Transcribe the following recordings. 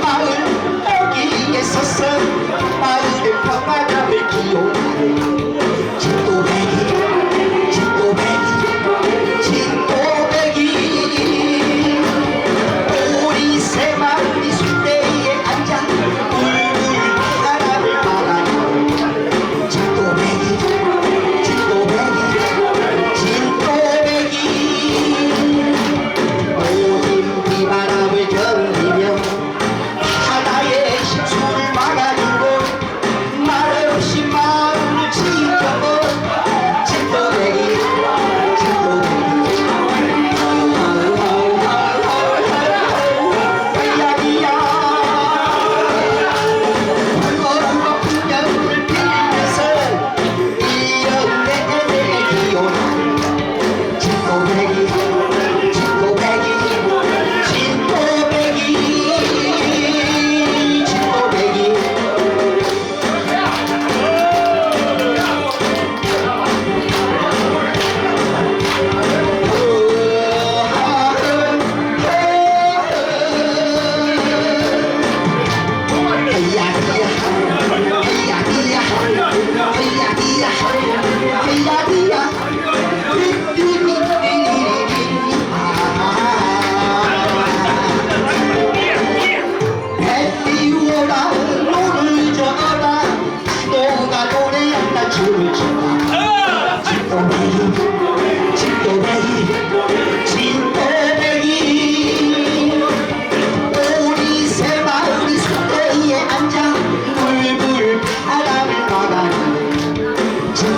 마을 여기에 서서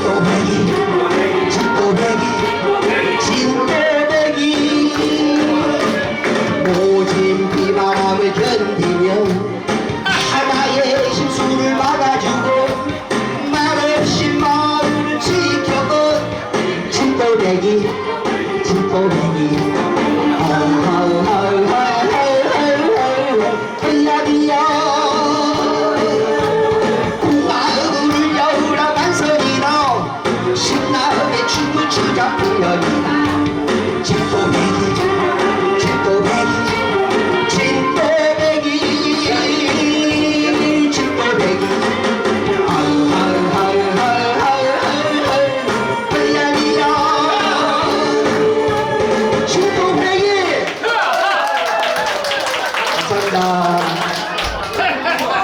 꼬배기 집꼬배기 집꼬배기 모진 비바람을 견디며 하나의 실수를 막아주고 말없이 마을을 지켜고 집꼬배기 집꼬배기 you would treat a.